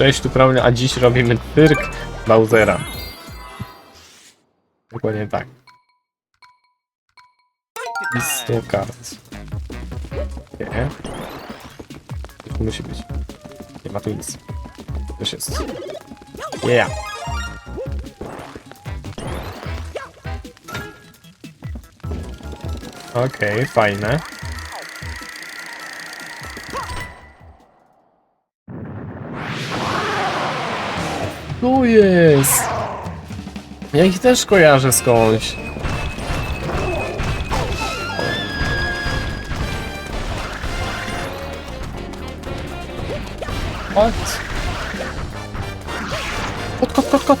Cześć, tu problem, a dziś robimy cyrk Bowsera. Dokładnie tak. I 100 kart. Nie. Tu musi być. Nie ma tu nic. Też jest. Yeah. Okej, fajne. Tu jest! Ja ich też kojarzę skądś. What? Kot, kot, kot, kot!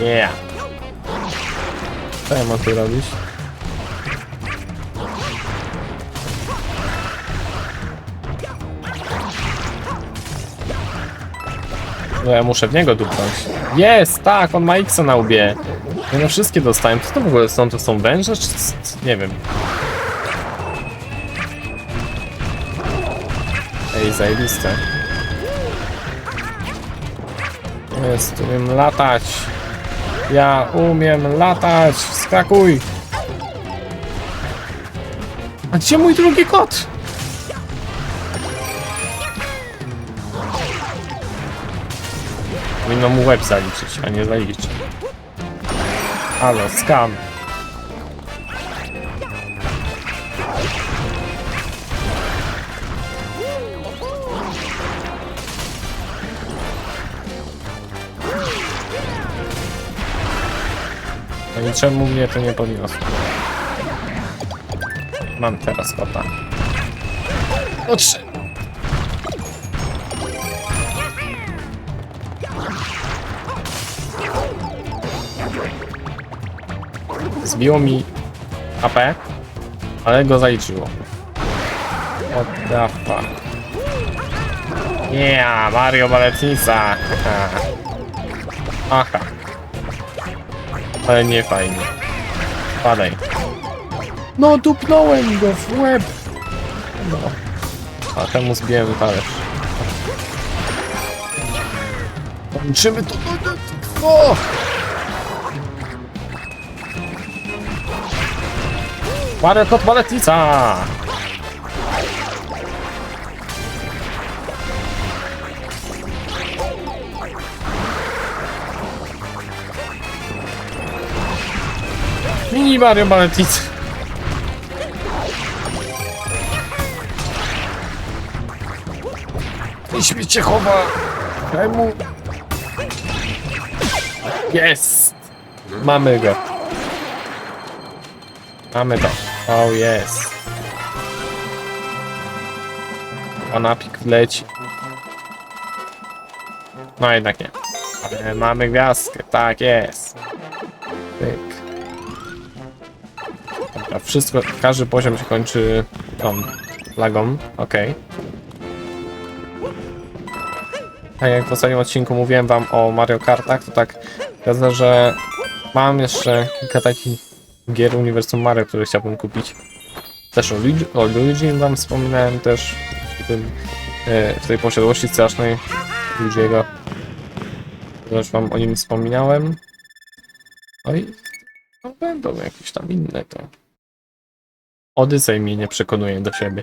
Yeah! Co ja mam tu robić? No ja muszę w niego dupnąć. Jest, tak, on ma X na łbie. Ja no wszystkie dostałem. Co to w ogóle są? To są węże, czy nie wiem. Ej, zajebiste. Jest, umiem latać. Ja umiem latać. Skakuj. A gdzie mój drugi kot? Powinno mu łeb zaliczyć, a nie zaliczy. Halo, skam. No i czemu mnie to nie podniosło? Mam teraz kota. O trzy. Zbiło mi AP, ale go zaliczyło. What the fuck? Yeah, Mario Baletnica! Aha. Ale nie fajnie. Padaj. No, dupnąłem go w łeb! No. A temu zbiłem talerz. Kończymy to. O! Mario Kot Baletnica! Mini Mario Baletnica! I śmiecie chowa! Czemu? Jest! Mamy go. Mamy to. Oh jest. Onapik wleci. No jednak nie. Ale mamy gwiazdkę, tak jest. Pyk. Dobra, wszystko, każdy poziom się kończy tą flagą, okej. Tak jak w ostatnim odcinku mówiłem wam o Mario Kartach, to tak zgadza, że mam jeszcze kilka takich gier Uniwersum Mario, które chciałbym kupić. Też o, Luigi, o Luigi wam wspominałem też w, tym, e, w tej posiadłości strasznej Luigiego. Też wam o nim wspominałem. No i no, będą jakieś tam inne to. Odyssey mnie nie przekonuje do siebie.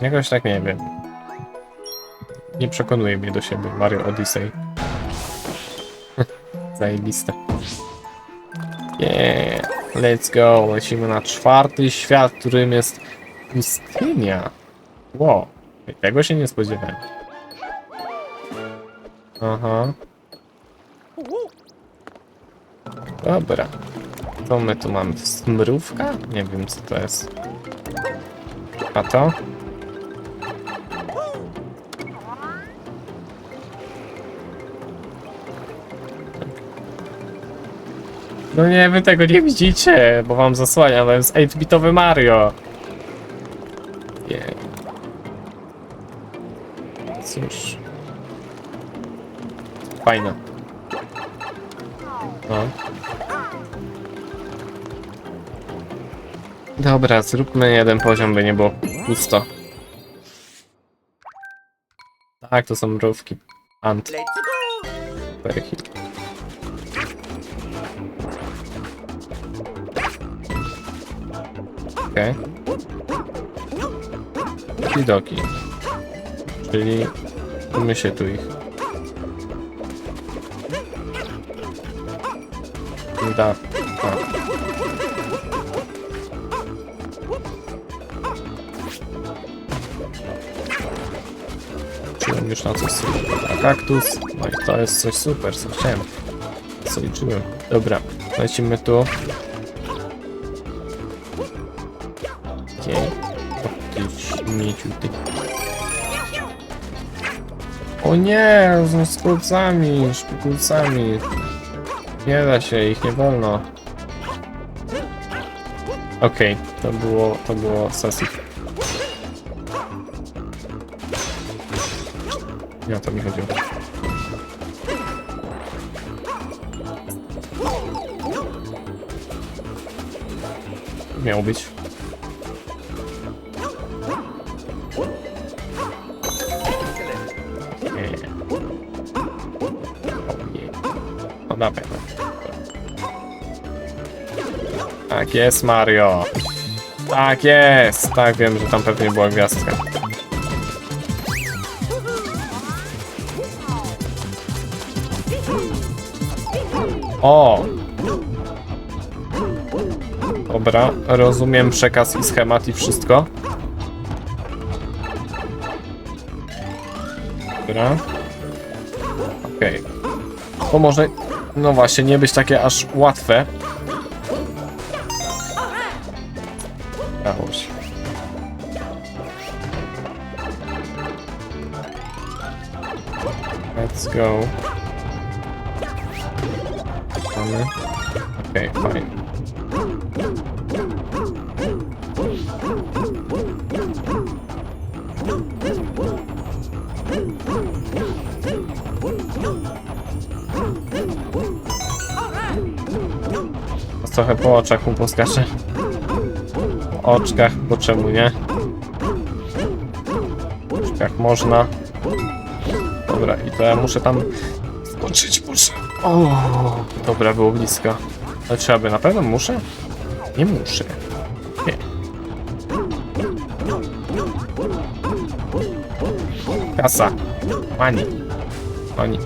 Jakoś tak nie wiem. Nie przekonuje mnie do siebie Mario Odyssey. Zajebiste. Yeah, let's go. Lecimy na czwarty świat, którym jest pustynia. Wow, tego się nie spodziewałem. Aha. Dobra. Co my tu mamy? Smrówka? Nie wiem co to jest. A to? No nie, wy tego nie widzicie, bo wam zasłania, to jest 8-bitowy Mario. Nie. Cóż. Fajne. No. Dobra, zróbmy jeden poziom, by nie było pusto. Tak, to są mrówki. Ant. Let's go! Perechil. Okej. Widoki. Czyli my się tu ich. Da. A. Czułem już na coś super. A kaktus. No i to jest coś super, co chciałem. Co liczyłem. Dobra, lecimy tu. Ty śmieciu, ty. O nie, z kulcami, szpikulcami. Nie da się, ich nie wolno. Okej, to było, to było sesji. Nie o to mi chodziło. Miał być. No pewno. Tak jest, Mario. Tak jest. Tak, wiem, że tam pewnie była gwiazdka. O! Dobra, rozumiem przekaz i schemat i wszystko. Dobra. Okej. To może, no właśnie, nie być takie aż łatwe. Let's go. Okej, fajnie. Trochę po oczach mu poskacze. Po oczkach, bo czemu nie? Po można. Dobra, i to ja muszę tam skoczyć, muszę. O, dobra, było blisko. Ale trzeba by na pewno muszę? Nie muszę. Nie. Kasa. Money. Money.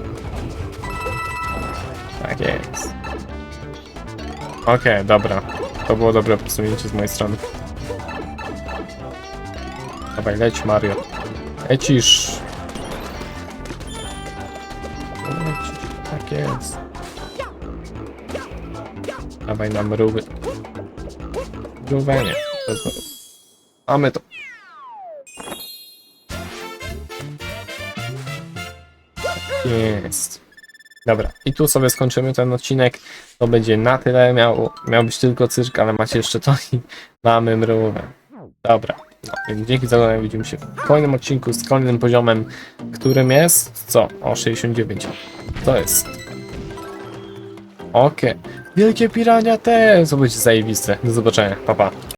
Tak jest. Okej, dobra. To było dobre posunięcie z mojej strony. Dawaj, leć Mario. Lecisz. Lecisz, tak jest. Dawaj na mrówy. Mrówienie. Bez mrów. Mamy to. Jest. Dobra, i tu sobie skończymy ten odcinek. To będzie na tyle. Miał, miał być tylko cyrk, ale macie jeszcze to i mamy mrówę. Dobra. No, więc dzięki za oglądanie. Widzimy się w kolejnym odcinku z kolejnym poziomem, którym jest co? O 69. To jest. Okej. Wielkie pirania te! To będzie zajebiste. Do zobaczenia. Pa pa.